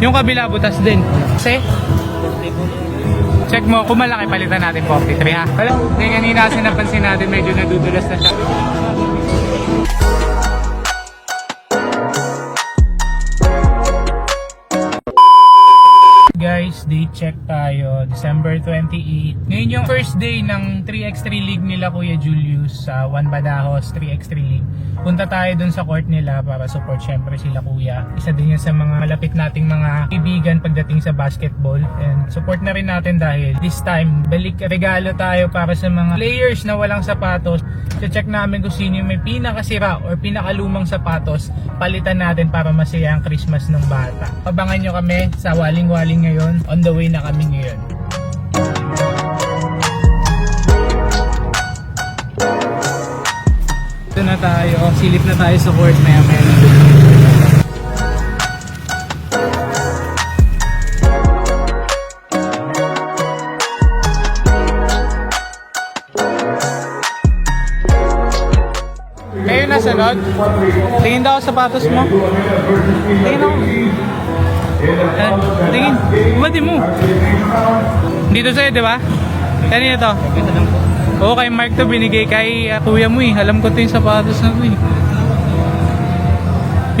Yung kabila, butas din. Kasi, check mo, kung malaki, palitan natin 43 ha. Wala, hindi kanina kasi napansin natin, medyo nadudulas na siya. Day check tayo. December 28. Ngayon yung first day ng 3x3 League nila Kuya Julius sa Juan Badajos 3x3 League. Punta tayo dun sa court nila para support syempre sila Kuya. Isa din yan sa mga malapit nating mga kaibigan pagdating sa basketball. And support na rin natin dahil this time, balik regalo tayo para sa mga players na walang sapatos. So check namin kung sino yung may pinakasira or pinakalumang sapatos. Palitan natin para masaya ang Christmas ng bata. Abangan nyo kami sa waling-waling ngayon. On the way na kami ngayon. Ito na tayo. Silip na tayo sa court maya maya. Kayo na sunod? Tingin daw sa sapatos mo. Tingin ako. Eh, tingin. Bumati mo. Dito sa'yo, di ba? Kanina to? Oo, kay Mark to binigay kay uh, kuya mo eh. Alam ko to yung sapatos na to eh.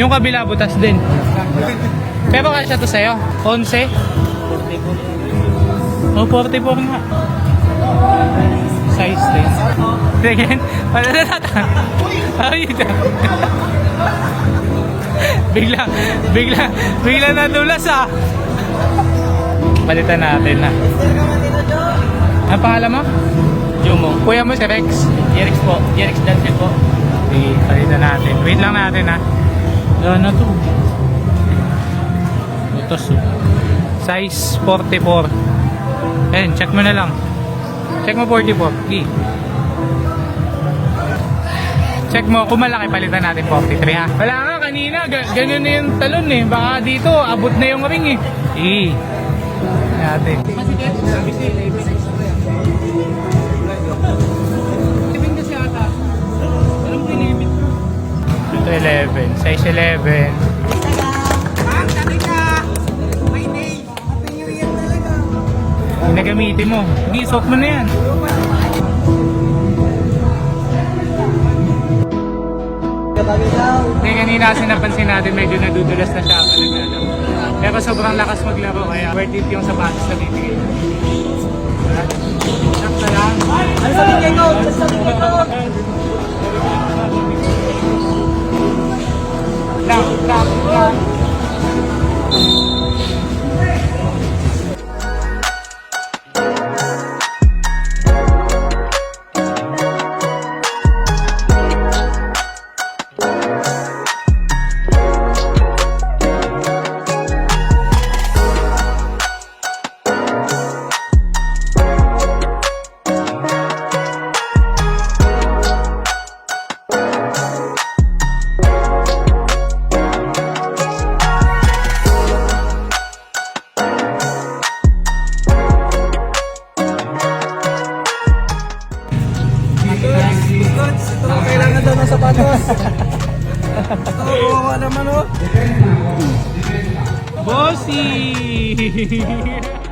Yung kabila, butas din. Pero kasya to sa'yo? 11? Oh, 44 nga. Size din. Tingin. Wala na natin. Ay, bigla, bigla, bigla nadulas ah. Palitan natin na. Ang pangalan mo? Jumo. Kuya mo si Rex. Yerex po. Yerex Dancil po. Sige, palitan natin. Wait lang natin ha. Ano to? Butos oh. Size 44. Ayan, check mo na lang. Check mo 44. Sige. Check mo, kung malaki palitan natin 43 ha. Wala nga, kanina, ga- ganyan na yung talon eh. Baka dito, abot na yung ring eh. Sige. Natin. Ito 11. Size 11. Ginagamitin mo. Hindi, mo na yan. Hindi, kanina kasi napansin natin medyo nadudulas na siya pag naglaro. Pero sobrang lakas maglaro kaya worth it yung sapatos na bibigay. Sakta lang. Ano sabi niya ikaw? Ano sabi niya Ito ang kailangan daw ng sapatos. Oo, naman oh. Bossy!